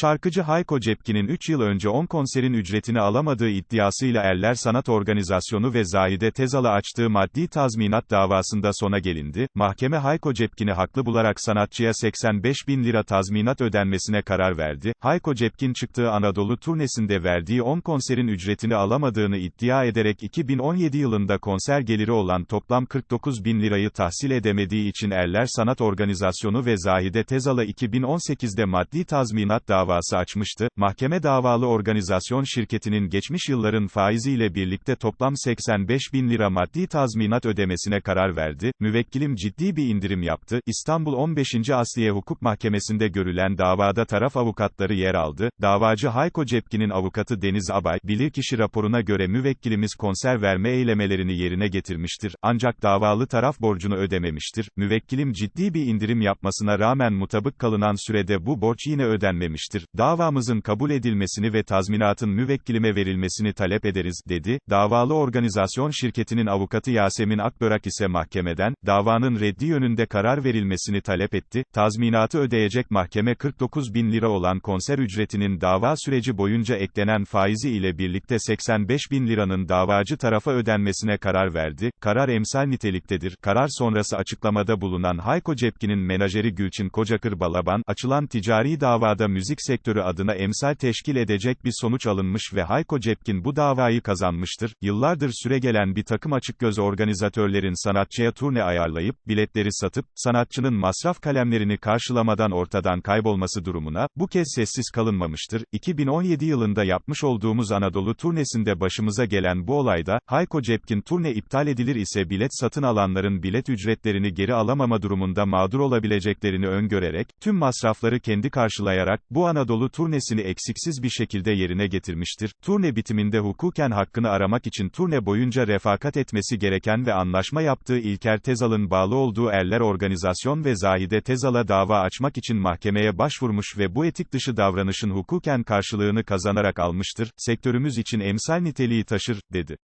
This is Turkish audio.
Şarkıcı Hayko Cepkin'in 3 yıl önce 10 konserin ücretini alamadığı iddiasıyla Erler Sanat Organizasyonu ve Zahide Tezal'a açtığı maddi tazminat davasında sona gelindi. Mahkeme Hayko Cepkin'i haklı bularak sanatçıya 85 bin lira tazminat ödenmesine karar verdi. Hayko Cepkin çıktığı Anadolu turnesinde verdiği 10 konserin ücretini alamadığını iddia ederek 2017 yılında konser geliri olan toplam 49 bin lirayı tahsil edemediği için Erler Sanat Organizasyonu ve Zahide Tezal'a 2018'de maddi tazminat davası açmıştı. Mahkeme davalı organizasyon şirketinin geçmiş yılların faiziyle birlikte toplam 85 bin lira maddi tazminat ödemesine karar verdi. Müvekkilim ciddi bir indirim yaptı. İstanbul 15. Asliye Hukuk Mahkemesi'nde görülen davada taraf avukatları yer aldı. Davacı Hayko Cepkin'in avukatı Deniz Abay, bilirkişi raporuna göre müvekkilimiz konser verme eylemelerini yerine getirmiştir. Ancak davalı taraf borcunu ödememiştir. Müvekkilim ciddi bir indirim yapmasına rağmen mutabık kalınan sürede bu borç yine ödenmemiştir. Davamızın kabul edilmesini ve tazminatın müvekkilime verilmesini talep ederiz, dedi. Davalı organizasyon şirketinin avukatı Yasemin Akbörak ise mahkemeden, davanın reddi yönünde karar verilmesini talep etti. Tazminatı ödeyecek mahkeme 49 bin lira olan konser ücretinin dava süreci boyunca eklenen faizi ile birlikte 85 bin liranın davacı tarafa ödenmesine karar verdi. Karar emsal niteliktedir. Karar sonrası açıklamada bulunan Hayko Cepkin'in menajeri Gülçin Kocakır Balaban, açılan ticari davada müzik sektörü adına emsal teşkil edecek bir sonuç alınmış ve Hayko Cepkin bu davayı kazanmıştır. Yıllardır süregelen bir takım açıkgöz organizatörlerin sanatçıya turne ayarlayıp, biletleri satıp, sanatçının masraf kalemlerini karşılamadan ortadan kaybolması durumuna, bu kez sessiz kalınmamıştır. 2017 yılında yapmış olduğumuz Anadolu turnesinde başımıza gelen bu olayda, Hayko Cepkin turne iptal edilir ise bilet satın alanların bilet ücretlerini geri alamama durumunda mağdur olabileceklerini öngörerek, tüm masrafları kendi karşılayarak, bu Anadolu turnesini eksiksiz bir şekilde yerine getirmiştir. Turne bitiminde hukuken hakkını aramak için turne boyunca refakat etmesi gereken ve anlaşma yaptığı İlker Tezal'ın bağlı olduğu Erler Organizasyon ve Zahide Tezal'a dava açmak için mahkemeye başvurmuş ve bu etik dışı davranışın hukuken karşılığını kazanarak almıştır. Sektörümüz için emsal niteliği taşır, dedi.